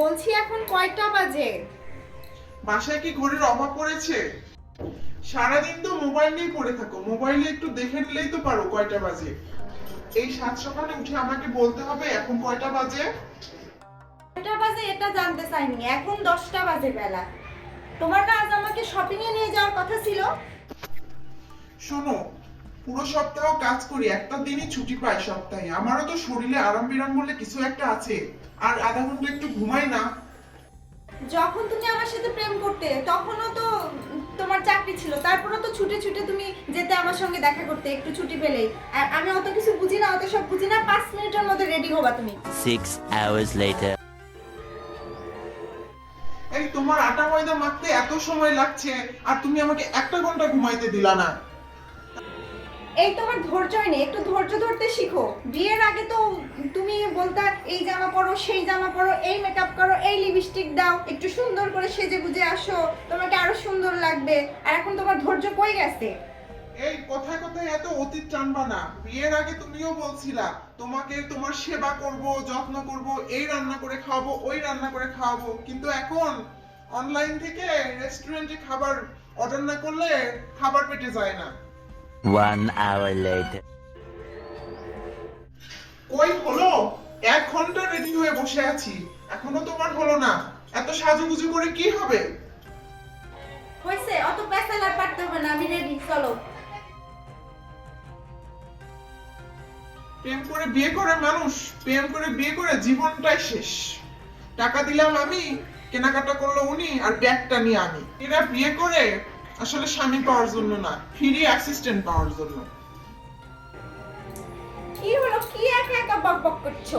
বলছি এখন কয়টা বাজে? বাসায় কি ঘড়ির অভাব পড়েছে? সারাদিন তো মোবাইল নিয়ে পড়ে থাকো। মোবাইলে একটু দেখে নিলেই তো পারো কয়টা বাজে। এই সাত সকালে উঠে আমাকে বলতে হবে এখন কয়টা বাজে? কয়টা বাজে এটা জানতে চাইনি। এখন দশটা বাজে বেলা। তোমার না আজ আমাকে শপিং এ নিয়ে যাওয়ার কথা ছিল? শোনো পুরো সপ্তাহ কাজ করি একটা দিনই ছুটি পাই সপ্তাহে। আমারও তো শরীরে আরাম বিরাম বলে কিছু একটা আছে। আর আধা ঘণ্টা একটু ঘুমাই না। যখন তুমি আমার সাথে প্রেম করতে তখনও তো তোমার চাকরি ছিল। তারপরে তো ছুটে ছুটে তুমি যেতে আমার সঙ্গে দেখা করতে একটু ছুটি পেলেই। আর আমি অত কিছু বুঝি না অত সব বুঝি না পাঁচ মিনিটের মধ্যে রেডি হবা তুমি। Six hours later. এই তোমার আটা ময়দা মাখতে এত সময় লাগছে আর তুমি আমাকে একটা ঘণ্টা ঘুমাইতে দিলা না। এই তোমার ধৈর্যই নেই, একটু ধৈর্য ধরতে শিখো। বিয়ের আগে তো তুমি বলতা, এই জামা পরো, সেই জামা পরো, এই মেকআপ করো, এই লিপস্টিক দাও, একটু সুন্দর করে সেজে গুজে আসো, তোমাকে আরও সুন্দর লাগবে, আর এখন তোমার ধৈর্য কই গেছে? এই কথায় কথায় এত অতীত টানবা না। বিয়ের আগে তুমিও বলছিলা, তোমাকে তোমার সেবা করব, যত্ন করব, এই রান্না করে খাওয়াবো, ওই রান্না করে খাওয়াবো। কিন্তু এখন অনলাইন থেকে রেস্টুরেন্টে খাবার অর্ডার না করলে খাবার পেটে যায় না। One hour later. কই হলো? এক ঘণ্টা রেডি হয়ে বসে আছি। এখনও তোমার হলো না। এত সাজুগুজু করে কি হবে? হয়েছে অত পেছাল আর পারতে হবে না আমি রেডি চলো। প্রেম করে বিয়ে করে মানুষ প্রেম করে বিয়ে করে জীবনটাই শেষ। টাকা দিলাম আমি কেনাকাটা করল উনি আর ব্যাগটা নিয়ে আমি। এরা বিয়ে করে আসলে স্বামী পাওয়ার জন্য না ফ্রি অ্যাসিস্ট্যান্ট পাওয়ার জন্য। কি হলো? কি একা একা বকবক বক করছ?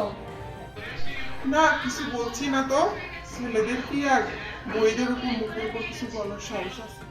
না কিছু বলছি না তো। ছেলেদের কি আর বইদের উপর মুখের উপর কিছু বলার সাহস আছে?